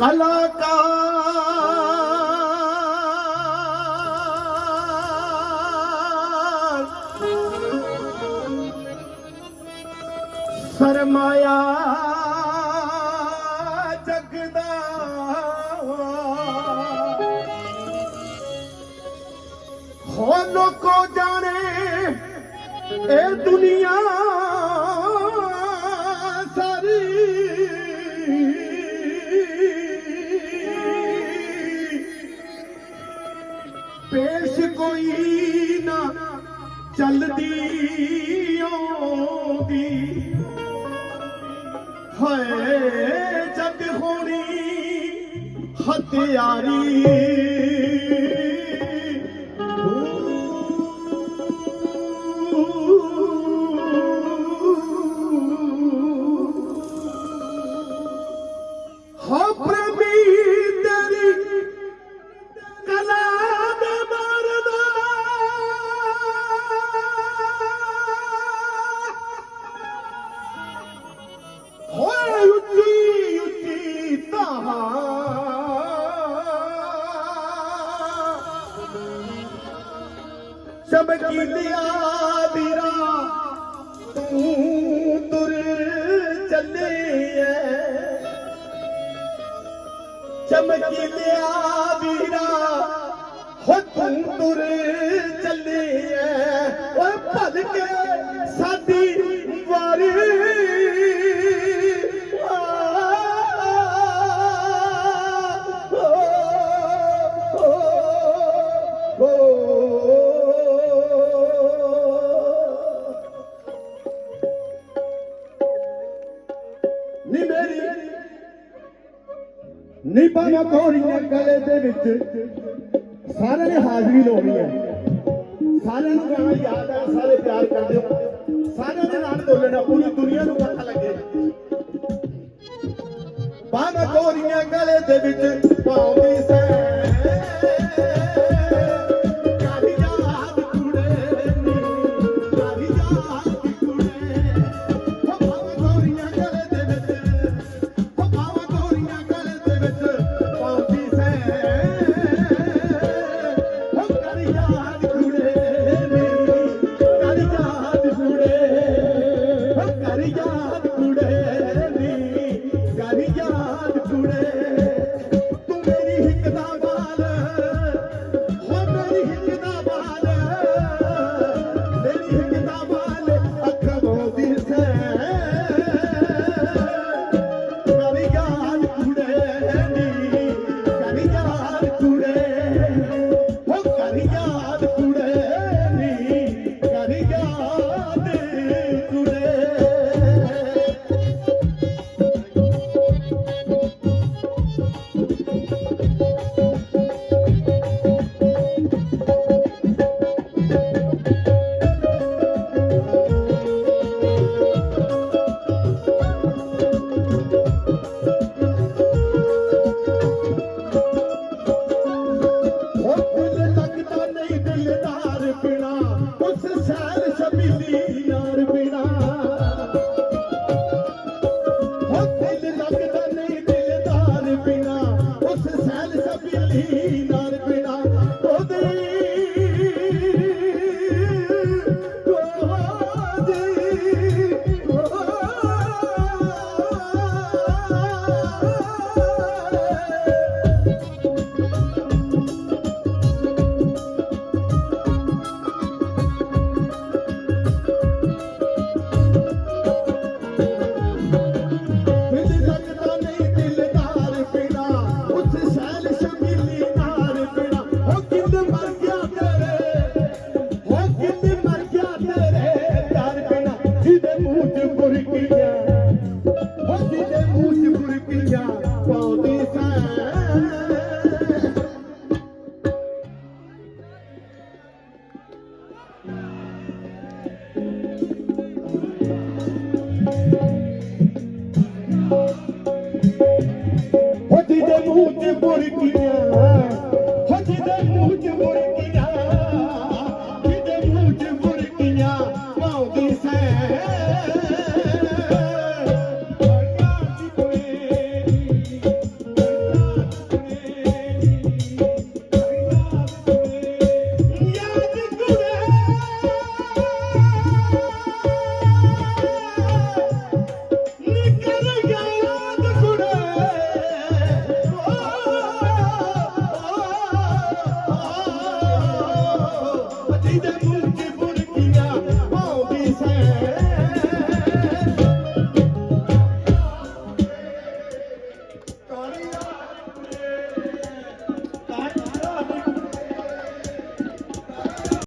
ਕਲਾਕਾਰ ਸਰਮਾਇਆ ਜਗਦਾ ਹੋ ਲੋਕੋ ਜਾਣੇ ਇਹ ਦੁਨੀਆ ਚੱਲਦੀ ਆਉਂਦੀ। ਹਾਏ ਜਗ ਹੋਣੀ ਹਥਿਆਰੀ। ਹੋ ਚਮਕੀਲਿਆ ਵੀਰਾ, ਤੂੰ ਤੁਰ ਚੱਲੇ ਐ। ਚਮਕੀਲਿਆ ਵੀਰਾ, ਹੋ ਤੂੰ ਤੁਰ ਚੱਲੇ ਐ। ਓਏ ਭੱਜ ਕੇ ਸਾਡੀ ਨਿਭਾਵਾਂ ਕੋਰੀਆਂ ਗਲੇ ਦੇ ਵਿੱਚ। ਸਾਰਿਆਂ ਨੇ ਹਾਜ਼ਰੀ ਲਾਉਣੀ ਹੈ। ਸਾਰਿਆਂ ਨੂੰ ਗਾਣਾ ਯਾਦ ਹੈ, ਸਾਰੇ ਪਿਆਰ ਕਰਦੇ ਹੋ। ਸਾਰਿਆਂ ਦੇ ਨਾਲ ਬੋਲਣਾ, ਪੂਰੀ ਦੁਨੀਆ ਨੂੰ ਪਤਾ ਲੱਗੇ। ਬਾਹਾਂ ਕੋਰੀਆਂ ਗਲੇ ਦੇ ਵਿੱਚ ਪਾਉਂਦੀ ਸੈ O tempo de criança